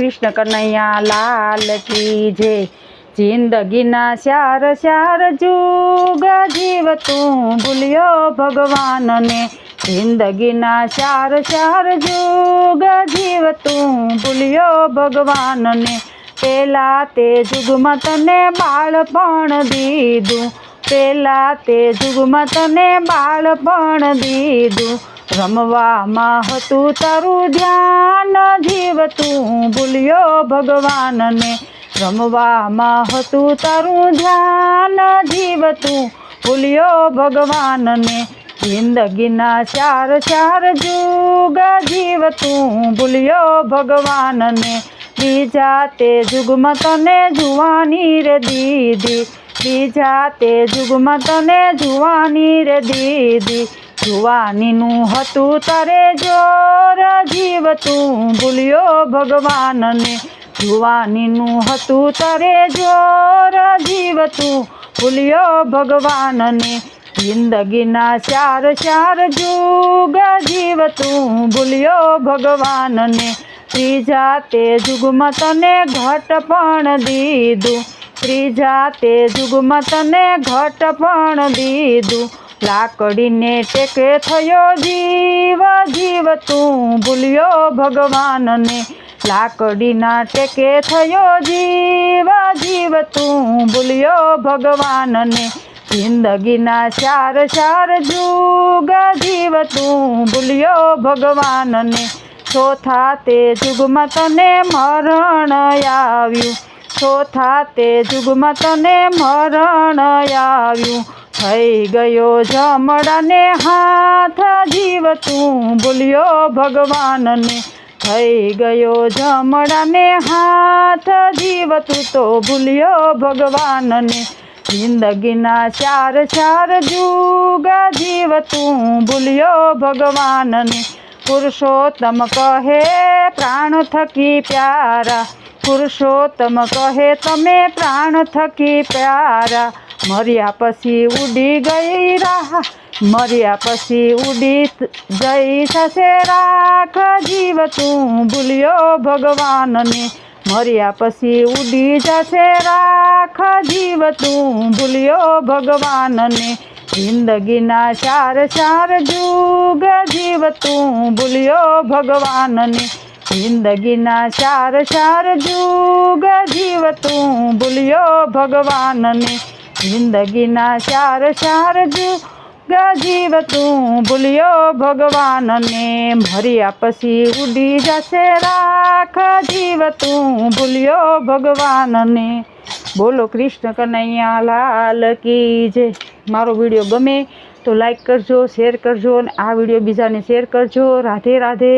કૃષ્ણ કનૈયા લાલ કી જય જિંદગીના ચાર શ્યાર જુગ જીવ તું ભૂલ્યો ભગવાનને. જિંદગીના ચાર શ્યાર જુગ જીવ તું ભૂલ્યો ભગવાનને. પેલા તે જુગમાં તને બાળપણ દીધું. પેલા તે જુગમાં તને બાળપણ દીધું. રમવામાં હતું તારું ધ્યાન, જીવ તું ભૂલ્યો ભગવાનને. રમવામાં હતું તારું ધ્યાન, જીવ તું ભગવાનને. જિંદગીના ચાર ચાર જુગ, જીવ તું ભૂલ્યો ભગવાનને. બીજા તે જુગમાં તને જુવાની રે દીધી બીજા તે જુગમાં તને જુવાની રે દીધી જુવાનીનું હતું તારે જોર, જીવ તું ભૂલ્યો ભગવાનને. જુવાનીનું હતું તારે જોર, જીવ તું ભૂલ્યો ભગવાનને. જિંદગીના ચાર ચાર જુગ, જીવ ભૂલ્યો ભગવાનને. ત્રીજા તે જુગમાં તને ઘટ પણ દીધું. ત્રીજા તે જુગમાં તને ઘટ પણ દીધું. લાકડીને ટેકે થયો જીવ જીવ તું ભૂલ્યો ભગવાનને. લાકડીના ટેકે થયો જીવ જીવ તું ભૂલ્યો ભગવાનને. જિંદગીના ચાર ચાર જુગ, જીવ તું ભૂલ્યો ભગવાનને. ચોથા તે જુગમાં તને મરણ આવ્યું. ચોથા તે જુગમાં તને મરણ આવ્યું. થઈ ગયો જમડાને હાથ જીવ તું ભૂલ્યો ભગવાનને. થઈ ગયો જમડાને હાથ જીવ તું તો ભૂલ્યો ભગવાનને. જિંદગીના ચાર ચાર જુગ જીવ તું ભૂલ્યો ભગવાનને. પુરુષોત્તમ કહે પ્રાણ થકી પ્યારા. પુરુષોત્તમ કહે તમે પ્રાણ થકી પ્યારા. મર્યા પછી ઉડી ગઈ રાહ, મર્યા પછી ઉડી જઈ થશે રાખ જીવ તું ભૂલ્યો ભગવાનને, મર્યા પછી ઉડી જશે રાખ જીવ તું ભૂલ્યો ભગવાનને, જિંદગીના ચાર ચાર જુગ જીવ તું ભૂલ્યો ભગવાનને, જિંદગીના ચાર ચાર જુગ જીવ તું ભૂલ્યો ભગવાનને. જિંદગીના ચાર ચાર જીવ તું. ભૂલ્યો ભગવાનને મર્યા પછી ઉડી જશે રાખ જીવ તું. ભૂલ્યો ભગવાનને. બોલો કૃષ્ણ કનૈયા લાલ કી જે મારો વીડિયો ગમે તો લાઈક કરજો, શેર કરજો અને આ વીડિયો બીજાને શેર કરજો. રાધે રાધે.